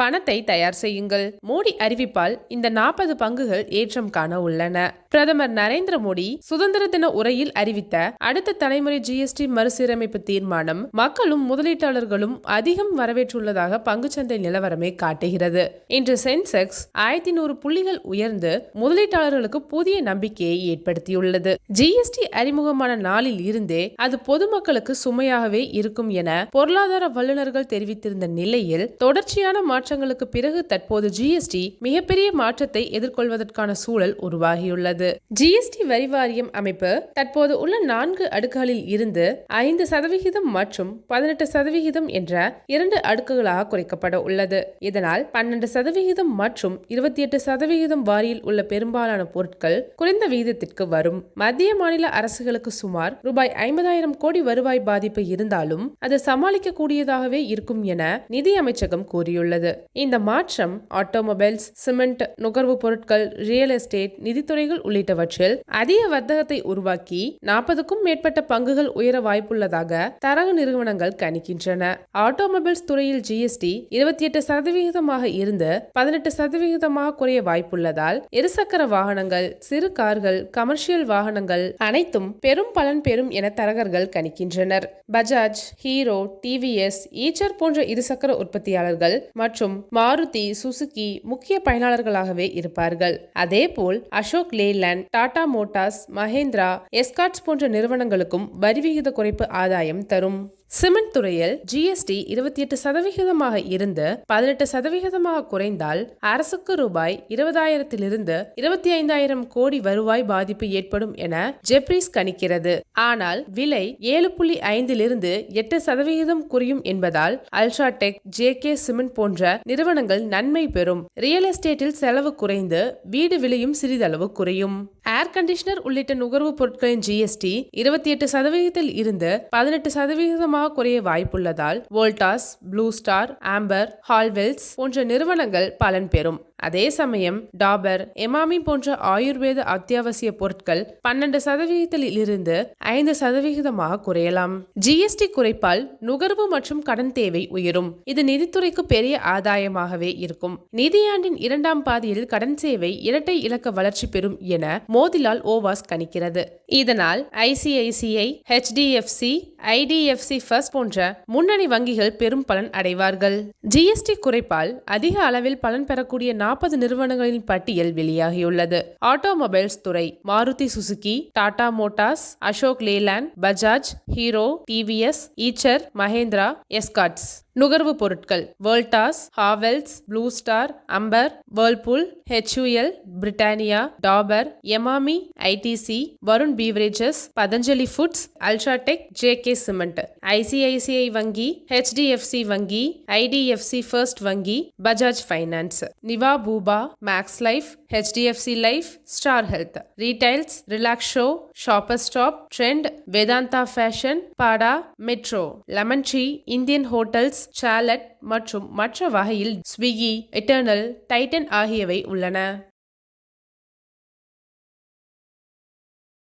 பணத்தை தயார் செய்யுங்கள். மோடி அறிவிப்பால் இந்த நாற்பது பங்குகள் ஏற்றம் காண உள்ளன. பிரதமர் நரேந்திர மோடி சுதந்திர தின உரையில் அறிவித்த அடுத்த தலைமுறை ஜிஎஸ்டி மறுசீரமைப்பு தீர்மானம் மக்களும் முதலீட்டாளர்களும் அதிகம் வரவேற்றுள்ளதாக பங்குச்சந்தை நிலவரமே காட்டுகிறது. இன்று சென்செக்ஸ் ஆயிரத்தி நூறு புள்ளிகள் உயர்ந்து முதலீட்டாளர்களுக்கு புதிய நம்பிக்கையை ஏற்படுத்தியுள்ளது. ஜிஎஸ்டி அறிமுகமான நாளில் இருந்தே அது பொதுமக்களுக்கு சுமையாகவே இருக்கும் என பொருளாதார வல்லுநர்கள் தெரிவித்திருந்த நிலையில் தொடர்ச்சியான மாற்ற மாற்றங்களுக்கு பிறகு தற்போது ஜிஎஸ்டி மிகப்பெரிய மாற்றத்தை எதிர்கொள்வதற்கான சூழல் உருவாகியுள்ளது. ஜிஎஸ்டி வரி வாரியம் அமைப்பு தற்போது உள்ள நான்கு அடுக்குகளில் இருந்து ஐந்து சதவிகிதம் மற்றும் பதினெட்டு சதவிகிதம் என்ற இரண்டு அடுக்குகளாக குறைக்கப்பட உள்ளது. இதனால் பன்னெண்டு சதவிகிதம் மற்றும் இருபத்தி எட்டு சதவிகிதம் வாரியில் உள்ள பெரும்பாலான பொருட்கள் குறைந்த விகிதத்திற்கு வரும். மத்திய மாநில அரசுகளுக்கு சுமார் ரூபாய் ஐம்பதாயிரம் கோடி வருவாய் பாதிப்பு இருந்தாலும் அது சமாளிக்க கூடியதாகவே இருக்கும் என நிதி அமைச்சகம் கூறியுள்ளது. இந்த மாற்றம் ஆட்டோமொபைல்ஸ் சிமெண்ட் நுகர்வு பொருட்கள் ரியல் எஸ்டேட் நிதித்துறைகள் உள்ளிட்டவற்றில் அதிக வர்த்தகத்தை உருவாக்கி நாற்பதுக்கும் மேற்பட்ட பங்குகள் உயர வாய்ப்புள்ளதாக தரகு நிறுவனங்கள் கணிக்கின்றன. ஆட்டோமொபைல்ஸ் துறையில் ஜிஎஸ்டி இருபத்தி எட்டு சதவிகிதமாக இருந்து பதினெட்டு சதவிகிதமாக குறைய வாய்ப்புள்ளதால் இருசக்கர வாகனங்கள் சிறு கார்கள் கமர்ஷியல் வாகனங்கள் அனைத்தும் பெரும் பலன் பெறும் என தரகர்கள் கணிக்கின்றனர். பஜாஜ் ஹீரோ டிவிஎஸ் ஈச்சர் போன்ற இருசக்கர உற்பத்தியாளர்கள் மற்றும் மாருதி சுசுகி முக்கிய பயனாளர்களாகவே இருப்பார்கள். அதேபோல் Ashok Leyland Tata Motors Mahindra Escorts போன்ற நிறுவனங்களுக்கும் வரி விகித குறைப்பு ஆதாயம் தரும். சிமெண்ட் துறையில் ஜிஎஸ்டி இருபத்தி எட்டு சதவிகிதமாக இருந்து பதினெட்டு சதவிகிதமாக குறைந்தால் அரசுக்கு ரூபாய் இருபதாயிரத்திலிருந்து இருபத்தி ஐந்தாயிரம் கோடி வருவாய் பாதிப்பு ஏற்படும் என ஜெப்ரிஸ் கணிக்கிறது. ஆனால் விலை ஏழு புள்ளி ஐந்திலிருந்து எட்டு சதவிகிதம் குறையும் என்பதால் அல்ட்ராடெக் ஜே கே சிமெண்ட் போன்ற நிறுவனங்கள் நன்மை பெறும். ரியல் எஸ்டேட்டில் செலவு குறைந்து வீடு விலையும் சிறிதளவு குறையும். ஏர் கண்டிஷனர் உள்ளிட்ட நுகர்வு பொருட்களின் ஜிஎஸ்டி இருபத்தி எட்டு சதவிகிதத்தில் இருந்து பதினெட்டு சதவிகிதமாக குறைய வாய்ப்புள்ளதால் Voltas Blue Star Amber Havells போன்ற நிறுவனங்கள் பலன் பெறும். அதே சமயம் டாபர் எமாமி போன்ற ஆயுர்வேத அத்தியாவசிய பொருட்கள் பன்னெண்டு சதவிகிதத்தில் இருந்து ஐந்து சதவிகிதமாக குறையலாம். ஜிஎஸ்டி குறைப்பால் நுகர்வு மற்றும் கடன் தேவை உயரும். இது நிதித்துறைக்கு பெரிய ஆதாயமாகவே இருக்கும். நிதியாண்டின் இரண்டாம் பாதியில் கடன் சேவை இரட்டை இலக்க வளர்ச்சி பெறும் என மோதிலால் ஓவாஸ் கணிக்கிறது. இதனால் ஐசிஐசிஐ ஹெச்டிஎஃப்சி ஐடிஎஃப்சி ஃபர்ஸ்ட் போன்ற முன்னணி வங்கிகள் பெரும் பலன் அடைவார்கள். ஜிஎஸ்டி குறைப்பால் அதிக அளவில் பலன் பெறக்கூடிய நாற்பது நிறுவனங்களின் பட்டியல் வெளியாகியுள்ளது. ஆட்டோமொபைல்ஸ் துறை Maruti Suzuki Tata Motors Ashok Leyland Bajaj Hero TVS Eicher Mahindra Escorts. நுகர்வு பொருட்கள் Voltas Havells Blue Star Amber Whirlpool HUL Britannia Dabur Emami ITC Varun beverages Patanjali foods UltraTech JK cement ICICI வங்கி HDFC வங்கி IDFC first வங்கி Bajaj finance Niva Bupa Max Life HDFC Life Star Health retails Relaxo show Shopper Stop Trent Vedanta fashion Bata Metro Lemon Tree Indian Hotels Chalet மற்றும் மற்ற வகையில் Swiggy eternal Titan ஆகியவை உள்ளன.